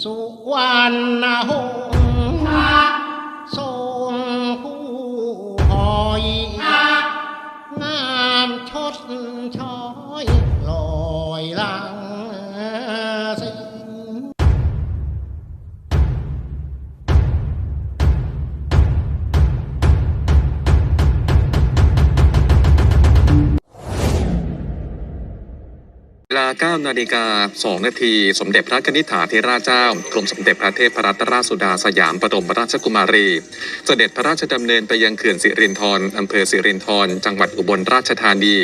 สุวรา9นาฬิกา2นาทีสมเด็จพระนิธิถาธิราชเจ้ากรมสมเด็จพระเทพรัตนราชสุดาสยามบรมราชกุมารี เสด็จพระราชดำเนินไปยังเขื่อนสิรินธรอำเภอสิรินธรจังหวัดอุบลราชธานี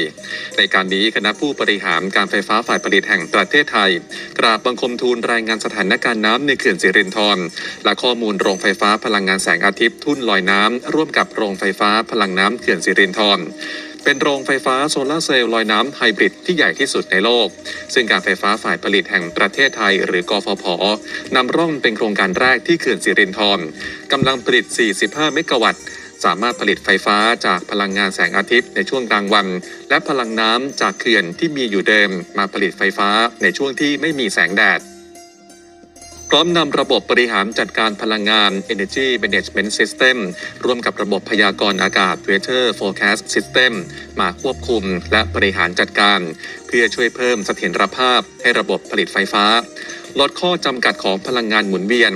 ในการนี้คณะผู้บริหารการไฟฟ้าฝ่ายผลิตแห่งประเทศไทย กราบบังคมทูลรายงานสถานการณ์น้ำในเขื่อนสิรินธรและข้อมูลโรงไฟฟ้าพลังงานแสงอาทิตย์ทุ่นลอยน้ำร่วมกับโรงไฟฟ้าพลังน้ำเขื่อนสิรินธร เป็นโรงไฟฟ้าโซลาเซลล์ลอยน้ำไฮบริดที่ใหญ่ที่สุดในโลก ซึ่งการไฟฟ้าฝ่ายผลิตแห่งประเทศไทย หรือกฟผนำร่องเป็นโครงการแรกที่เขื่อนสิรินธรกำลังผลิต 45 เมกะวัตต์สามารถผลิตไฟฟ้าจากพลังงานแสงอาทิตย์ในช่วงกลางวัน และพลังน้ำจากเขื่อนที่มีอยู่เดิมมาผลิตไฟฟ้าในช่วงที่ไม่มีแสงแดด พร้อมนำระบบบริหารจัดการพลังงาน Energy Management System ร่วมกับระบบพยากรณ์อากาศ Weather Forecast System มาควบคุมและบริหารจัดการ เพื่อช่วยเพิ่มเสถียรภาพให้ระบบผลิตไฟฟ้า ลดข้อจำกัดของพลังงานหมุนเวียน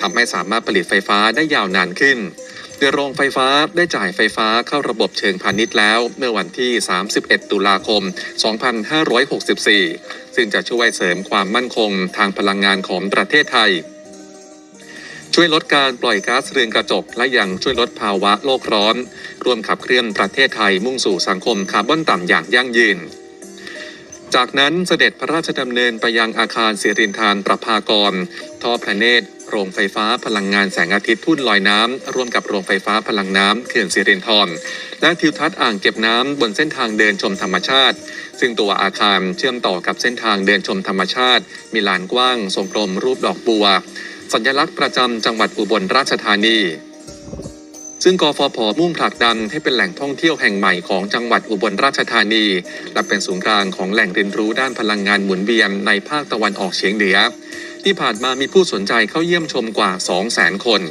ทำให้สามารถผลิตไฟฟ้าได้ยาวนานขึ้นโดยโรงไฟฟ้าได้จ่ายไฟฟ้าเข้าระบบเชิงพาณิชย์แล้ว เมื่อวันที่ 31 ตุลาคม 2564 ซึ่งจะช่วยเสริมความมั่นคงทางพลังงานของประเทศไทย ช่วยลดการปล่อยก๊าซเรือนกระจก และยังช่วยลดภาวะโลกร้อน ร่วมขับเคลื่อนประเทศไทยมุ่งสู่สังคมคาร์บอนต่ำอย่างยั่งยืนจากนั้นเสด็จพระราชดำเนินไปยังอาคารสิรินทานประภากรท่อพระเนตร โรงไฟฟ้าพลังงานแสงอาทิตย์ทุ่นลอยน้ำร่วมกับโรงไฟฟ้าพลังน้ำเขื่อนสิรินธรและทิวทัศน์อ่างเก็บน้ำบนเส้นทางเดินชมธรรมชาติ ซึ่งตัวอาคารเชื่อมต่อกับเส้นทางเดินชมธรรมชาติ มีลานกว้างทรงกลมรูปดอกบัว สัญลักษณ์ประจำจังหวัดอุบลราชธานีซึ่งกฟผมุ่งผลักดันให้เป็นแหล่งท่องเที่ยวแห่งใหม่ของจังหวัดอุบลราชธานี และเป็นศูนย์กลางของแหล่งเรียนรู้ด้านพลังงานหมุนเวียนในภาคตะวันออกเฉียงเหนือ ที่ผ่านมามีผู้สนใจเข้าเยี่ยมชมกว่า 200,000 คน